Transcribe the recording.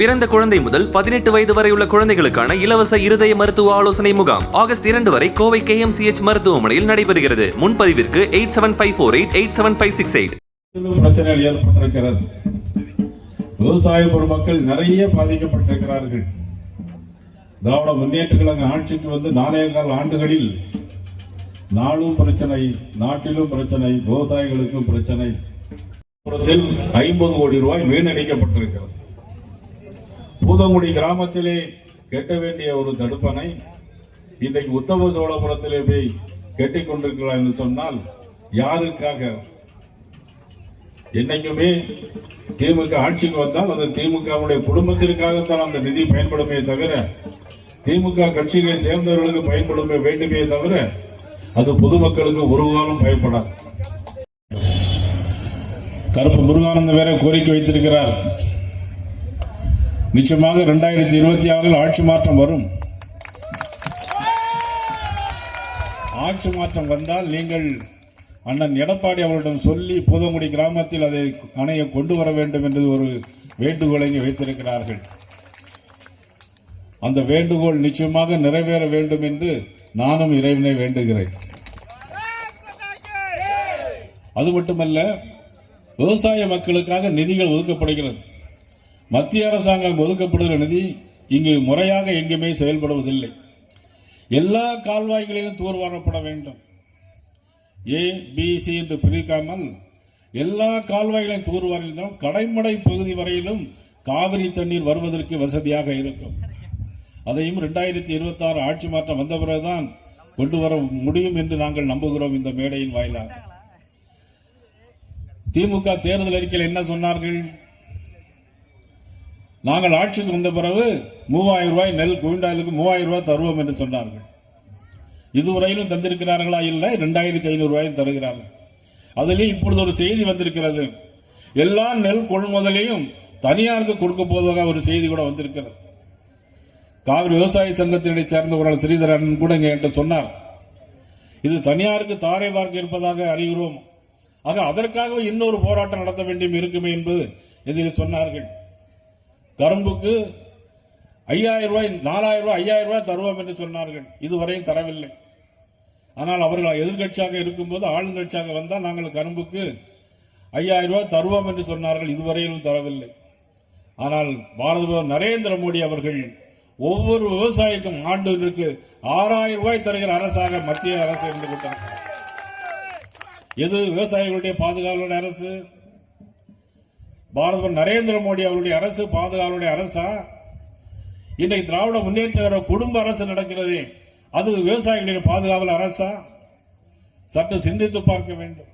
பிறந்த குழந்தை முதல் பதினெட்டு வயது வரை உள்ள குழந்தைகளுக்கான இலவச இருதய மருத்துவ ஆலோசனை முகாம் ஆகஸ்ட் இரண்டு வரை கோவை கேஎம்சிஎச் மருத்துவமனையில் நடைபெறுகிறது. முன்பதிவிற்கு eight seven five four eight eight seven five six eight. பிரச்சனைகள் ஏற்பட்டிருக்கிறது. விவசாய பெருமக்கள் நிறைய பாதிக்கப்பட்டிருக்கிறார்கள். திராவிட முன்னேற்ற கழக ஆட்சிக்கு வந்து நாலே ஆண்டுகளில் நாளும் பிரச்சனை நாட்டிலும் பிரச்சனை விவசாயிகளுக்கும் பிரச்சனை. புறத்தில் ஐம்பது கோடி ரூபாய் வீணடிக்கப்பட்டிருக்கிறது. பூதங்குடி கிராமத்திலே கெட்ட வேண்டிய ஒரு தடுப்பணை இன்றைக்கு உத்தம சோழபுரத்திலே போய் கெட்டி கொண்டிருக்கிறார் என்று சொன்னால் யாருக்காக? என்னைக்குமே திமுக ஆட்சிக்கு வந்தால் அது திமுகவுடைய குடும்பத்திற்காகத்தான் அந்த நிதி பயன்படுமே தவிர திமுக கட்சியை சேர்ந்தவர்களுக்கு பயன்படுமே வேண்டுமே தவிர அது பொதுமக்களுக்கு ஒரு காலம் பயன்படாது. கருப்பு முருகானந்த வேற கோரிக்கை வைத்திருக்கிறார். நிச்சயமாக ரெண்டாயிரத்தி இருபத்தி ஆறில் ஆட்சி மாற்றம் வரும். ஆட்சி மாற்றம் வந்தால் நீங்கள் அண்ணன் எடப்பாடி அவர்களிடம் சொல்லி பூதங்குடி கிராமத்தில் அதை அணையை கொண்டு வர வேண்டும் என்று ஒரு வேண்டுகோளை இங்கே வைத்திருக்கிறார்கள். அந்த வேண்டுகோள் நிச்சயமாக நிறைவேற வேண்டும் என்று நானும் இறைவனை வேண்டுகிறேன். அது மட்டுமல்ல விவசாய மக்களுக்காக நிதிகள் ஒதுக்கப்படுகிறது. மத்திய அரசாங்கம் ஒதுக்கப்படுகிற நிதி இங்கு முறையாக எங்குமே செயல்படுவதில்லை. எல்லா கால்வாய்களிலும் தூர்வாரப்பட வேண்டும். ஏ பிசி என்று பிரிக்காமல் எல்லா கால்வாய்களையும் தூர்வாரில்தான் கடைமடை பகுதி வரையிலும் காவிரி தண்ணீர் வருவதற்கு வசதியாக இருக்கும். அதையும் ரெண்டாயிரத்தி இருபத்தி ஆறு ஆட்சி மாற்றம் வந்த பிறகுதான் கொண்டு வர முடியும் என்று நாங்கள் நம்புகிறோம் இந்த மேடையின் வாயிலாக. திமுக தேர்தல் அறிக்கையில் என்ன சொன்னார்கள்? நாங்கள் ஆட்சிக்கு வந்த பிறகு மூவாயிரம் ரூபாய் நெல் குவிண்டாலுக்கு மூவாயிரம் ரூபாய் தருவோம் என்று சொன்னார்கள். இதுவரையிலும் தந்திருக்கிறார்களா? இல்லை. ரெண்டாயிரத்தி ஐநூறு ரூபாயும் தருகிறார்கள். அதிலேயும் இப்பொழுது ஒரு செய்தி வந்திருக்கிறது. எல்லா நெல் கொள்முதலையும் தனியாருக்கு கொடுக்க போவதாக ஒரு செய்தி கூட வந்திருக்கிறது. காவிரி விவசாய சங்கத்தினை சேர்ந்த ஒரு ஸ்ரீதரன் கூட என்கிட்ட சொன்னார். இது தனியாருக்கு தாரை பார்க்க இருப்பதாக அறிகிறோம். ஆக அதற்காக இன்னொரு போராட்டம் நடத்த வேண்டியும் இருக்குமே என்பது இதில் சொன்னார்கள். கரும்புக்கு ஐயாயிரம் ரூபாய் நாலாயிரம் ரூபாய் ஐயாயிரம் ரூபாய் தருவோம் என்று சொன்னார்கள். இதுவரையும் தரவில்லை. ஆனால் அவர்கள் எதிர்கட்சியாக இருக்கும்போது ஆளுங்கட்சியாக வந்தால் நாங்கள் கரும்புக்கு ஐயாயிரம் ரூபாய் தருவோம் என்று சொன்னார்கள். இதுவரையிலும் தரவில்லை. ஆனால் பாரத நரேந்திர மோடி அவர்கள் ஒவ்வொரு விவசாயிக்கும் ஆண்டுக்கு ஆறாயிரம் ரூபாய் தருகிற அரசாக மத்திய அரசு இருந்து விட்டார் எது விவசாயிகளுடைய பாதுகாவலுடைய அரசு? பாரத நரேந்திர மோடி அவருடைய அரசு பாதுகாவலுடைய அரசா? இன்றைக்கு திராவிட முன்னேற்ற குடும்ப அரசு நடக்கிறது. அது விவசாயிகளின் பாதுகாவல் அரசா? சற்று சிந்தித்து பார்க்க வேண்டும்.